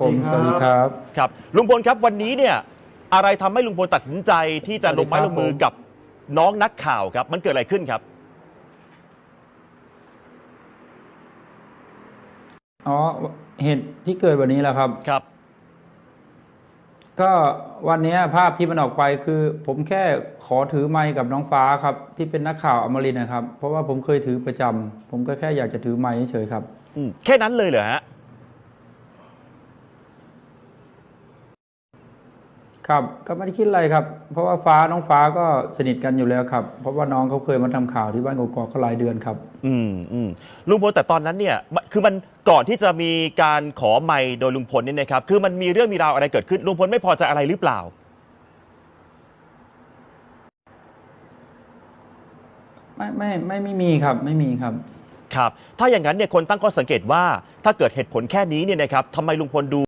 ผมสวัสดีครับ ครับลุงพลครับวันนี้เนี่ยอะไรทำให้ลุงพลตัดสินใจที่จะลงไม้สวัลสดีงครับมือกับน้องนักข่าวครับ มันเกิดอะไรขึ้นครับ อ๋อเหตุที่เกิดวันนี้แหละครับครับ ก็วันนี้ภาพที่มันออกไปคือ ผมแค่ขอถือไมค์กับน้องฟ้าครับ ที่เป็นนักข่าวอมรินทร์นะครับ เพราะว่าผมเคยถือประจำผมก็แค่อยากจะถือไมค์เฉยๆครับอืมแค่นั้นเลยเหรอฮะ ครับก็ไม่ได้คิดอะไรครับ เพราะว่าฟ้าน้องฟ้าก็สนิทกันอยู่แล้วครับ เพราะว่าน้องเขาเคยมาทำข่าวที่บ้านกอกๆก็หลายเดือนครับ อืมอืมลุงพลแต่ตอนนั้นเนี่ยมันคือมันก่อนที่จะมีการขอไมค์โดยลุงพลเนี่ยนะครับ คือมันมีเรื่องมีราวอะไรเกิดขึ้นลุงพลไม่พอใจอะไรหรือเปล่า ไม่ไม่ไม่ไม่มีครับ ไม่มีครับครับ ถ้าอย่างนั้นเนี่ยคนตั้งข้อสังเกตว่าถ้าเกิดเหตุผลแค่นี้เนี่ยนะครับทำไมลุงพลดู